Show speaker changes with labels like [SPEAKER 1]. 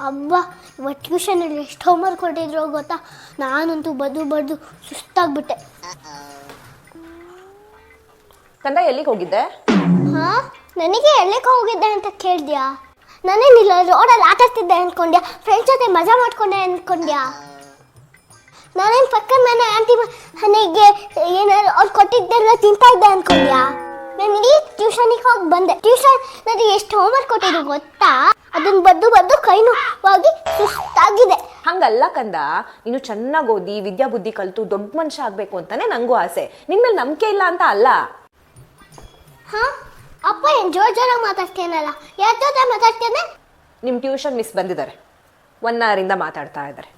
[SPEAKER 1] ಹಬ್ಬ ಇವತ್ತು ಟ್ಯೂಷನಲ್ಲಿ ಎಷ್ಟು ಹೋಮ್ವರ್ಕ್ ಕೊಟ್ಟಿದ್ರು ಗೊತ್ತಾ? ನಾನಂತೂ ಬದು ಬದು ಸುಸ್ತಾಗ್ಬಿಟ್ಟೆ.
[SPEAKER 2] ಕಂದ ಎಲ್ಲಿಗೆ ಹೋಗಿದ್ದೆ?
[SPEAKER 1] ಹಾ? ನನಗೆ ಎಲ್ಲಿಗೆ ಹೋಗಿದ್ದೆ ಅಂತ ಕೇಳಿದ್ಯಾ? ನಾನೇನಿಲ್ಲ ರೋಡಲ್ಲಿ ಆಟ ಆಡ್ತಿದ್ದೆ ಅನ್ಕೊಂಡ್ಯಾ? ಫ್ರೆಂಡ್ಸ್ ಜೊತೆ ಮಜಾ ಮಾಡ್ಕೊಂಡೆ ಅನ್ಕೊಂಡ್ಯಾ? ನಾನೇನು ಪಕ್ಕದ ಮನೆ ಆಂಟಿ ಮನೆಗೆ ಏನಾದ್ರು ಅವ್ರು ಕೊಟ್ಟಿದ್ದೆಲ್ಲ ತಿಂತಾ ಇದ್ದೆ ಇಡೀ ಟ್ಯೂಷನಿಗೆ ಹೋಗಿ ಬಂದೆ. ಟ್ಯೂಷನ್ ನನಗೆ ಎಷ್ಟು ಹೋಮ್ವರ್ಕ್ ಕೊಟ್ಟಿದ್ರು ಗೊತ್ತಾ? ಅದನ್ನ ಬದ್ದು ಬದ್ದು ಕೈ ನೋವಾಗಿ ಸುಸ್ತಾಗಿದೆ.
[SPEAKER 2] ಹಂಗಲ್ಲ ಕಂದ. ನೀನು ಚೆನ್ನಾಗಿ ಓದಿ ವಿದ್ಯಾ ಬುದ್ಧಿ ಕಲ್ತು ದೊಡ್ಡ ಮನುಷ್ಯ ಆಗ್ಬೇಕು ಅಂತಾನೆ ನಂಗೂ ಆಸೆ. ನಿನ್ ಮೇಲೆ ನಂಬಿಕೆ ಇಲ್ಲ ಅಂತ ಅಲ್ಲ?
[SPEAKER 1] ಹಾ? ಅಪ್ಪ ಏನ್ ಜೋರ್ ಜೋರಾಗಿ ಮಾತಾಡ್ತೇನಲ್ಲ ಯಾರ ಜೊತೆ ಮಾತಾಡ್ತೇನೆ
[SPEAKER 2] ನಿಮ್ ಟ್ಯೂಷನ್ ಮಿಸ್ ಬಂದಿದ್ದಾರೆ. ಒನ್ ಅವರಿಂದ ಮಾತಾಡ್ತಾ ಇದ್ದಾರೆ.